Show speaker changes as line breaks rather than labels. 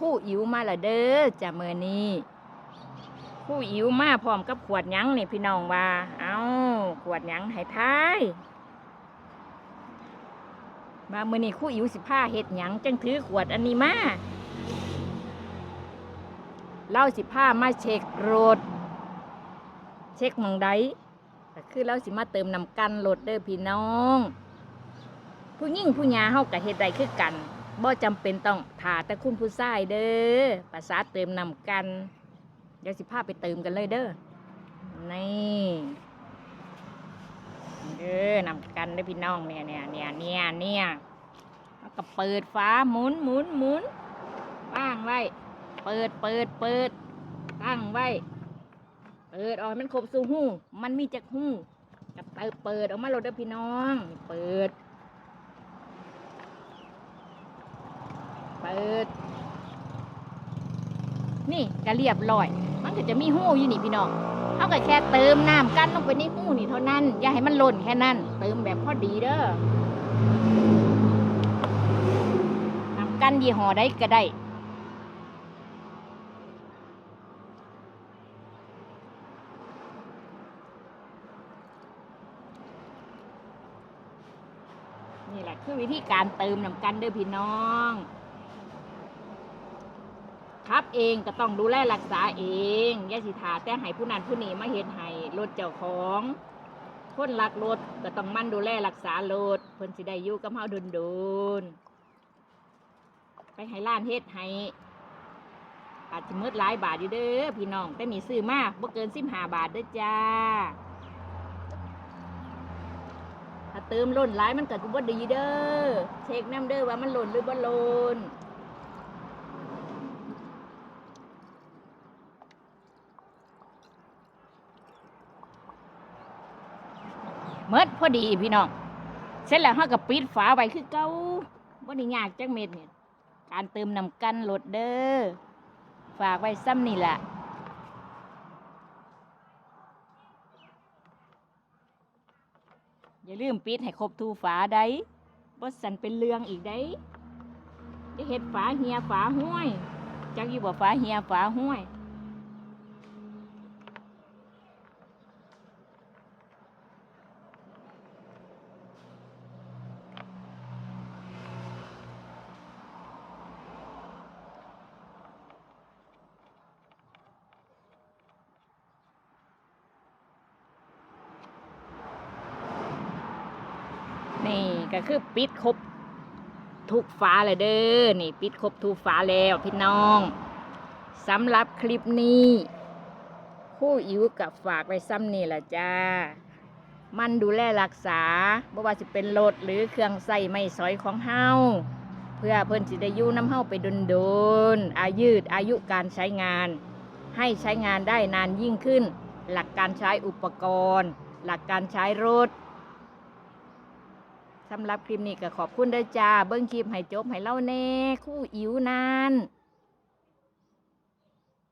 คู่อิ๋วมาละเด้อจ้ะมือนี้คู่อิ๋วมาพร้อมกับขวดยั้งนี่พี่น้องว่า เอาขวดยั้งให้ทายมามือนี้คู่อิ๋วสิพาเฮ็ดยั้งจังถือขวดอันนี้มาเล่าสิพามาเช็ครถเช็คมองใดก็คือเราสิมาเติมน้ำกันรถเด้อพี่น้อง ผู้หญิงผู้หญิงเฮาก็เฮ็ดได้คือกัน บ่จำเป็นต้องถ่าแต่คุณผู้ชายเด้อภาษาเติมนำกันเดี๋ยวสิพาไปเติมกันเลยเด้อนี่เด้อนำกันเด้พี่น้องเนี่ยเนี่ยเนี่ยเนี่ยเนี่ยแล้วก็เปิดฟ้าหมุนหมุนหมุนว่างไว้ เปิดเปิดเปิด ตั้งไว้ เปิดออกให้มันครบสู่หูมันมีจักหูกับเปิเปิดออกมาโลดเด้อพี่น้อง เปิด เปิด นี่ก็เรียบร้อย มันก็จะมีหูอยู่นี่พี่น้องเอาก็แค่เติมน้ำกั้นลงไปในหูนี่เท่านั้น อย่าให้มันหล่นแค่นั้น เติมแบบพอดีเด้อน้ำกั้นยี่ห้อใดก็ได้นี่แหละคือวิธีการเติมน้ำกันเด้อพี่น้อง ครับเองก็ต้องดูแลรักษาเองอย่าสิทาแต่ให้ผู้นั้นผู้นี้มาเฮ็ดให้รถเจ้าของคนรักรถก็ต้องมั่นดูแลรักษารถเพิ่นสิได้อยู่กับเฮาโดนๆไปให้ร้านเฮ็ดให้อาจจะมืดหลายบาทอยู่เด้อพี่น้อง แต่มีซื้อมาบ่เกิน15บาทเด้อจ้า ถ้าเติมล้นหลายมันเก็จะบ่ดีเด้อเช็คน้ำเด้อว่ามันหล่นหรือบ่หล่น เมดพอดีพี่น้องเสร็จแล้วเฮาก็ปิดฝาไว้คือเก่าบ่ได้ยากจักเม็ดเนี่ยการเติมน้ำกันลดเด้อฝากไว้ซ้ำนี่แหละอย่าลืมปิดให้ครบทูฝาได้บ่สันเป็นเรื่องอีกได้จะเห็ดฝาเหียฝาห้วยจักอยู่บ่ฝาเหียฝาห้วย นี่ก็คือปิดครบทุกฝาเลยเด้อ นี่ปิดครบทุกฝาแล้วพี่น้องสำหรับคลิปนี้คู่อิ๋วกับฝากไว้ซ้ำนี่แหละจ้า มันดูแลรักษาบ่ว่าจะเป็นรถหรือเครื่องใส่ไม่สอยของเฮาเพื่อเพิ่นสิได้ยู่น้ำเฮาไปดนๆอายืดอายุการใช้งาน ให้ใช้งานได้นานยิ่งขึ้น หลักการใช้อุปกรณ์ หลักการใช้รถ สำหรับคลิปนี้ก็ขอบคุณเด้อจ้า เบิ้งคลิปให้จบให้เล่าแน่ คู่อิ๋วนาน